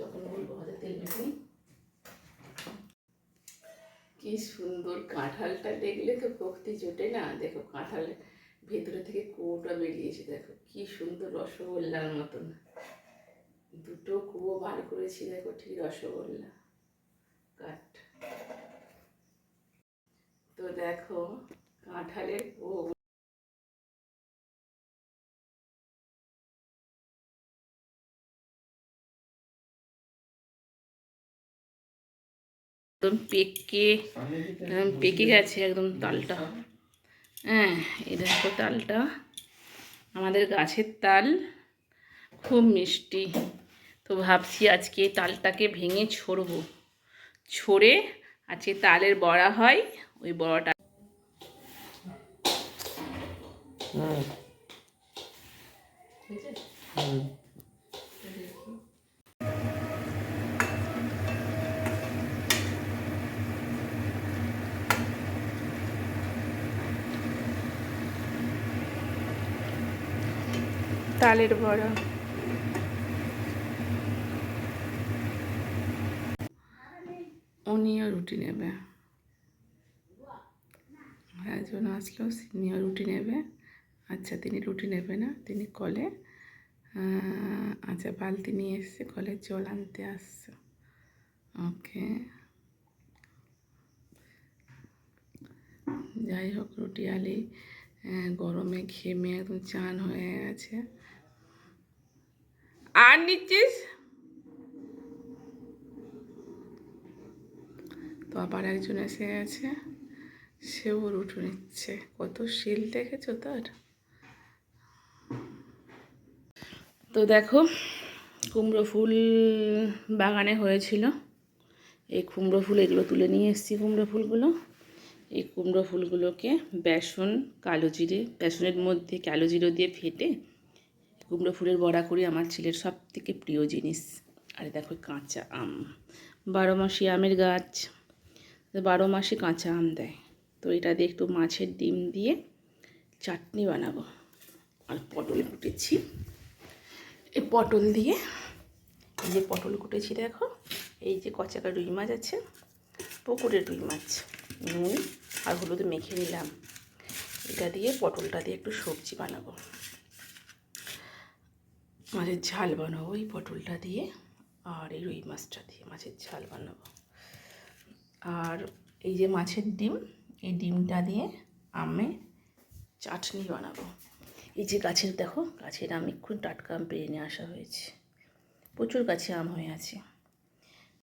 যখন বলব হাতে তেল মেখে কি সুন্দর কাঁঠালটা দেখলে তো ভক্তি জোটে না। দেখো কাঁঠাল ভেতরে থেকে কুয়োটা বেরিয়েছে, দেখো কি সুন্দর রসগোল্লার মতন। দুটো কুয়ো বার করেছি, দেখো ঠিক রসগোল্লা। কাঠ তো দেখো, কাঁঠালের কুয়ো একদম পেকে একদম পেকে গেছে একদম তালটা। হ্যাঁ এই দেখো তালটা। আমাদের গাছের তাল খুব মিষ্টি। তো ভাবছি আজকে তালটাকে ভেঙে ছড়বো ছড়ে আজকে তালের বড়া হয়, ওই বড়াটা হুম। তালের বড়া। উনিও রুটি নেবে। একজন আসলো তিনিও রুটি নেবে। আচ্ছা তিনি রুটি নেবে না, তিনি কলে। আচ্ছা বালতি নিয়ে এসছে, কলে জল আনতে আসছে। ওকে। যাই হোক, রুটি আলি গরমে ঘেমে একদম চান হয়ে গেছে। আর নিচ্ছিস? তো আবার একজন এসে গেছে সেও রুটু নিচ্ছে। কত শিল দেখেছ তার? তো দেখো, কুমড়ো ফুল বাগানে হয়েছিল। এই কুমড়ো ফুল, এগুলো তুলে নিয়ে এসেছি কুমড়ো ফুলগুলো। এই কুমড়ো ফুলগুলোকে বেসন, কালো জিরে, বেসনের মধ্যে কালো জিরে দিয়ে ফেটে কুমড়ো ফুলের বড়া করি আমার ছেলের সব থেকে প্রিয় জিনিস। আর দেখো কাঁচা আম। বারো মাসি আমের গাছ। বারো মাসে কাঁচা আম দেয়। তো এটা দিয়ে একটু মাছের ডিম দিয়ে চাটনি বানাবো। আর পটল কুটেছি। এই পটল দিয়ে এই যে পটল কুটেছি দেখো। এই যে কচাকা রুই মাছ আছে পুকুরের রুই মাছ, নুন আর হলুদ মেখে নিলাম। এটা দিয়ে পটলটা দিয়ে একটু সবজি বানাবো। মাছের ঝাল বানাবো এই পটলটা দিয়ে আর এই রুই মাছটা দিয়ে মাছের ঝাল বানাবো। আর এই যে মাছের ডিম, এই ডিমটা দিয়ে আমে চাটনি বানাবো। এই যে গাছের, দেখো গাছের আম, এক্ষুনি টাটকা আম পেরে নিয়ে আসা হয়েছে। প্রচুর গাছে আম হয়ে আছে।